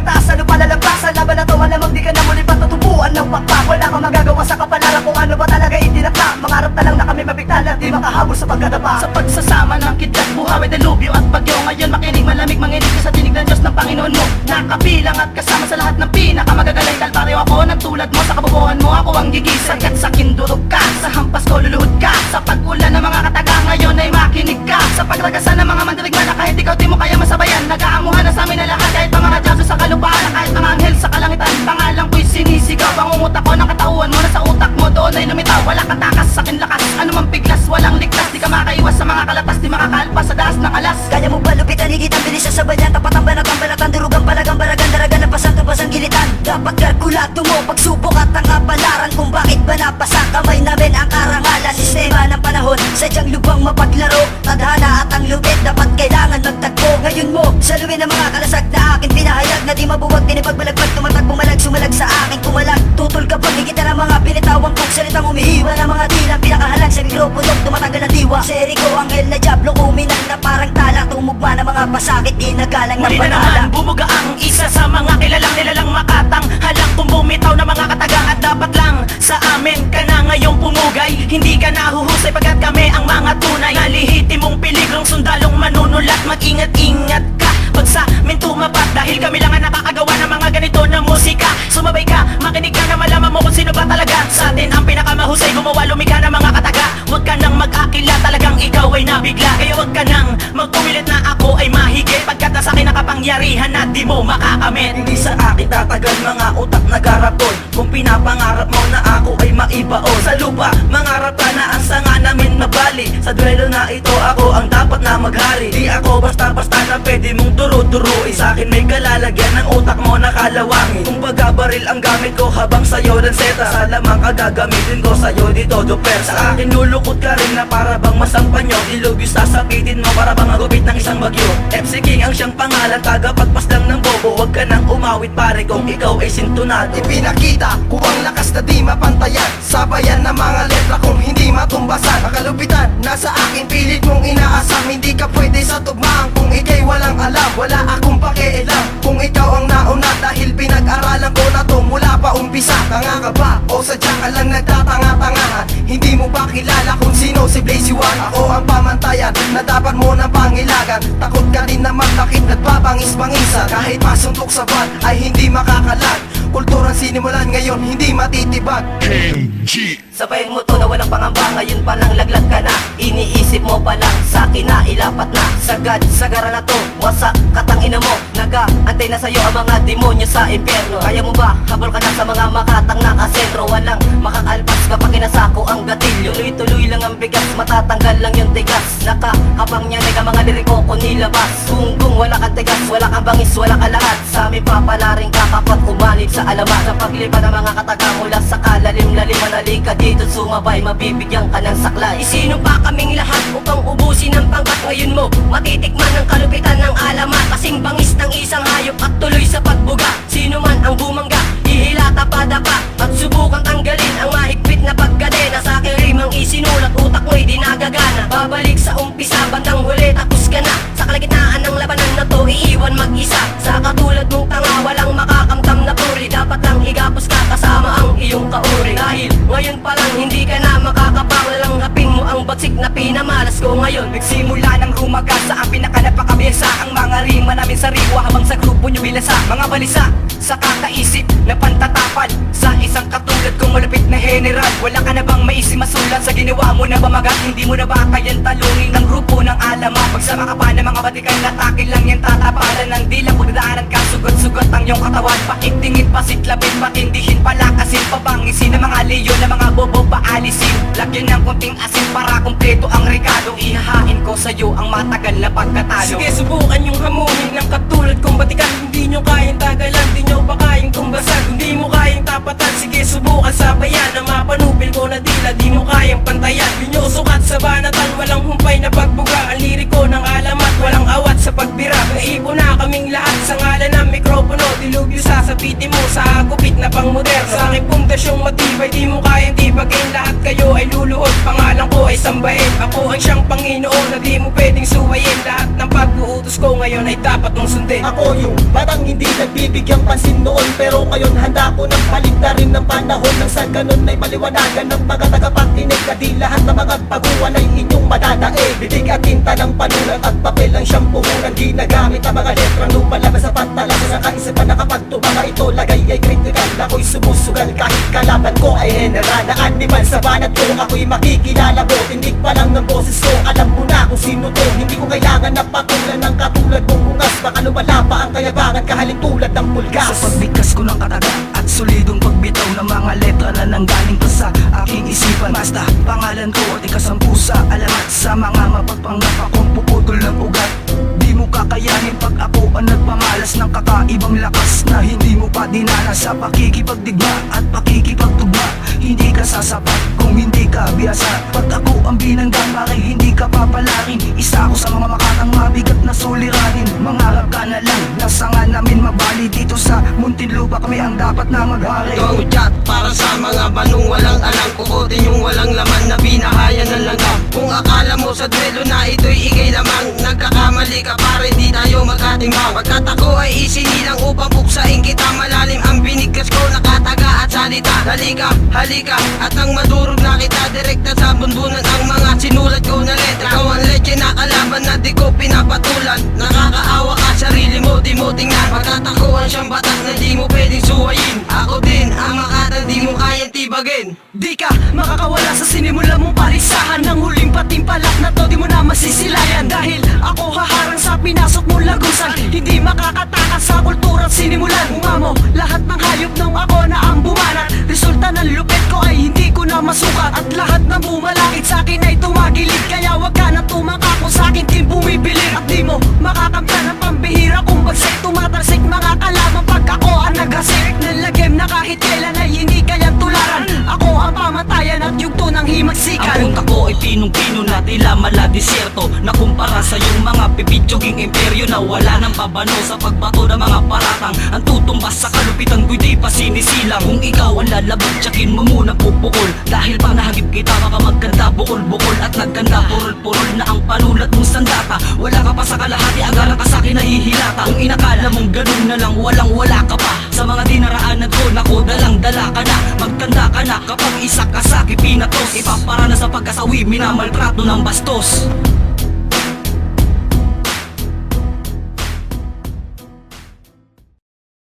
lumipad ka ng di kataas Ano pa lalampasan, laban na to Malamang di ka na muli patutubuan ng pakpak. Wala kang magagawa sa kapalaran Kung ano ba talaga itinakda Mangarap na lang na kami mabigtan At di makahabol sa pagkadapa Sa pagsasama ng kidlat, buhawi, delubyo at bagyo. Ngayon makinig, malamig, manginig sa tinig ng Diyos ng Panginoon mo. Nakabilang at kasama sa lahat ng pinakamagagaling. Kalbaryo ako ng tulad mo Sa kabubuhan mo ako ang gigisag At sa kindurog ka, sa hampas ko luluhod ka. Sa pag-ulan ng mga kataga ngayon ay makinig ka. Sa pagragasan ng mga mandirigma na kahit ikaw di mo kaya Kalkulado mo, pagsubok at ang kapalaran Kung bakit ba napasa kamay namin ang karangalan. Sistema ng panahon, sadyang lubang mapaglaro. Tadhana at ang lupit, dapat kailangan magtagpo. Ngayon mo, saluin ang mga kalasag na akin. Pinahayag na di mabuwag, pinipagbalagpag Tumatag, bumalag, sumalag sa akin. Kumalag, tutol ka pag higit na ng mga binitawang kong salitang umihiwa ng mga tilang Pinakahalag sa mikropono, tumatagal ang diwa. Si Erico, anghel na diablo, kuminan na parang tala. Tumugma ng mga pasakit, di nagalang ng panala bumuga ang isa sa mga kilalang mo makakamit. Hindi sa akin tatagal mga utak na garapon. Kung pinapangarap mo na ako ay maibaon. Sa lupa, mangarap ka na ang sanga namin mabali Sa duelo na ito ako ang dapat na maghari. Di ako basta-basta na pwede mong turo-turuin Sa akin may kalalagyan ng utak mo na kalawangin. Kung baril ang gamit ko habang sa'yo lanseta Sa lamang ka gagamitin ko sa'yo dito duper Sa akin lulukot ka rin na para bang masampanyo Dilubyo sasakitin mo para bang agupit ng isang bagyo. FC King ang siyang pangalan Tagapagpas lang ng bobo. Huwag ka nang umawit pare kung ikaw ay sintunado. Ipinakita ko kalupitan nasa akin pilit mong inaasam. Hindi ka pwede sa tugmaan kung ikay walang alam. Wala akong pakialam kung ikaw ang nauna. Dahil pinag-aralan ko na to mula pa umpisa. Tanga ka ba? O sadya ka lang nagtatanga-tangahan. Hindi mo ba kilala kung sino si Blazy One Ako ang pamantayan na dapat mo na pangilagan. Takot ka din naman bakit nagpapangis-pangisan. Kahit pasuntok sa buwan ay hindi makakalag Kulturang sinimulan ngayon hindi matitibag Sabay mo to na walang pangamba Ngayon pa lang laglag ka na. Iniisip mo pa lang Sa akin na ilapat na. Sagad, sagara na to Wasak, katangina mo. Nag-aantay na sa'yo ang mga demonyo sa impyerno. Kaya mo ba? Habol ka na sa mga makatang nakasentro? Walang makakalpas kapag kinasako ang gatilyo Tuloy-tuloy lang ang bigas Matatanggal lang yung tigas. Nakakapang niya ang mga liriko ko nilabas. Kung wala kang tigas Wala kang bangis, wala ka lahat. Sa amin papalaring ka kapag umanib sa alamat. Sa paglipad ng mga kataga mula sa kalalim-lalim Manali ka dito sumabay. Mabibigyan ka ng saklay. Sino pa kaming lahat upang ubusin ang pangkat ngayon mo? Matitikman ng kalupitan ng alamat. Kasing bangis ng isang hayop at tuloy sa pagbuga. Sino man ang bumangga Ihilata pa dapa At subukan tanggalin ang mahigpit na pagkadena. Sa aking rimang isinulat utak mo'y di nagagana Babalik sa umpisa bandang huli tapos ka na. Sa kalagitnaan ng labanan na to iiwan mag-isa. Sa katulad mong tanga walang makakamtam na puri Dapat lang igapos ka kasama ang iyong kauri. Dahil ngayon pa lang hindi ka na makakapang Lalang hapin mo ang bagsik na pinamalas ko ngayon. Nagsimula ng rumaga sa ang pinakanapakabiyasa Ang mga rima namin sariwa habang sa grupo nyo bilasa Mga balisa sa kakaisip na pantatapad Sa isang katulad kong malupit na general. Wala ka na bang maisip masulat sa ginawa mo na bamagat? Hindi mo na ba kayang talunin ng grupo ng alamat Pagsama ka pa ng mga batikan na takil lang yan tatapalan Ng dilang pagdadaanan ka sugot-sugot ang iyong katawan. Paiktingin, pasitlapin, patindihin, palakasin Pabangisin ng mga leyo na mga bobo paalisin. Lagyan ng kunting asin para kumpleto ang rekado Ihahain ko sa'yo ang matagal na pagkatalo. Sige subukan yung hamunin ng katulad kong batikan. Hindi nyo kayang tagalan, di nyo Hindi tapatan, sige subukan sabayan Na mapanupil ko na dila, di mo kayang pantayan. Di nyo sukat sa banatan, walang humpay na pagbuga Ang liriko ng alamat, walang awat sa pagbira. Naipo na kaming lahat sa ngalan ng mikropono. Dilubyo sasabitin mo sa agupit na pang moderno Sa aking pundasyong matibay, di mo kayang tibagin. Lahat kayo ay luluhod, pangalan ay sambahin. Ako ang siyang Panginoon na di mo pwedeng suwayin. Lahat ng pag-uutos utos ko ngayon ay dapat mong sundin. Ako yung batang hindi nagbibigyang pansin noon. Pero ngayon handa ko ng paligtarin ng panahon. Nang sa ganun ay maliwanagan ng mga tagapakinig. Na di lahat ng mga baguhan ay inyong madadaig Bitig at tinta ng panulat at papel ang siyang puhunan Ginagamit ang mga letrang lumalabas sa pantalas Sa kaisipan na kapag tumama ito lagay ay critical. Ako'y sumusugal kahit kalaban ko ay general Na animal. Sa banat ko ako'y makikilala mo Tindig pa lang ng boses ko. Alam mo na kung sino to. Hindi ko kailangan na patulan ng katulad mong bungas Baka lumala pa ang kayabangan kahalin tulad ng mulgas. Sa pagbigkas ko ng kataga At solidong pagbitaw ng mga letra na nanggaling pa sa aking isipan. Basta pangalan ko at ikasampusa Alamat sa mga mapagpanggap akong puputol ng ng kakaibang lakas Na hindi mo pa dinanas sa pakikipagdigma at pakikipagtugma. Hindi ka sasapat kung hindi ka biyasa. Pag ako ang binangga bakit hindi ka papalarin Isa ako sa mga makatang mabigat na suliranin. Mangarap ka na lang Nasa nga namin mabali. Dito sa Muntinlupa kami ang dapat na maghari. Itong chat para sa mga banong walang alam. Kukutin yung walang laman na binahaya ng langgam Kung akala mo sa duelo na ito'y ikay lamang Nagkakamali ka pare di magkatimbang Pagkat ako ay isinilang upang buksain kita. Malalim ang binigkas ko nakataga at salita. Halika, halika at ang madurog na kita. Direkta sa bunbunan ang mga sinulat ko na letra. Ikaw ang leche na kalaban na di ko pinapatulan. Nakakaawa ka sarili mo di mo tingnan. Pagkat ako ang siyang batas na di mo pwedeng suwayin. Ako din ang makatang di mo kayang tibagin Di ka makakawala sa sinimula mong palisahan. Ng huling patimpalak na to di mo na masisilayan. Dahil ako haharang sa pinasok mong lagusan. Hindi makakatakas sa kultura at sinimulan. Umamo lahat ng hayop nung ako na ang bumanat. Resulta ng lupit ko ay hindi ko na masukat. At lahat ng bumalakit sa akin ay tumagilid. Kaya wag ka na tumaka kung sa akin din bumibilir. At di mo makakamtan pipitsuging imperyo Na wala nang babano sa pagbato ng mga paratang. Ang tutumbas sa kalupitan ko'y di pa sinisilang Kung ikaw ang lalabag, tsakin mo muna pupukol. Dahil pag nahagip kita baka magkanda bukol-bukol At nagkanda purol-purol na ang panulat mong sandata. Wala ka pa sa kalahati, agaran ka sa'kin nahihilata Kung inakala mong ganun na lang, walang wala ka pa. Sa mga dinaraanan ko, naku dalang dala ka na. Magkanda ka na kapag isa ka sa pinatos Ipapara na sa pagkasawi, minamaltrato ng bastos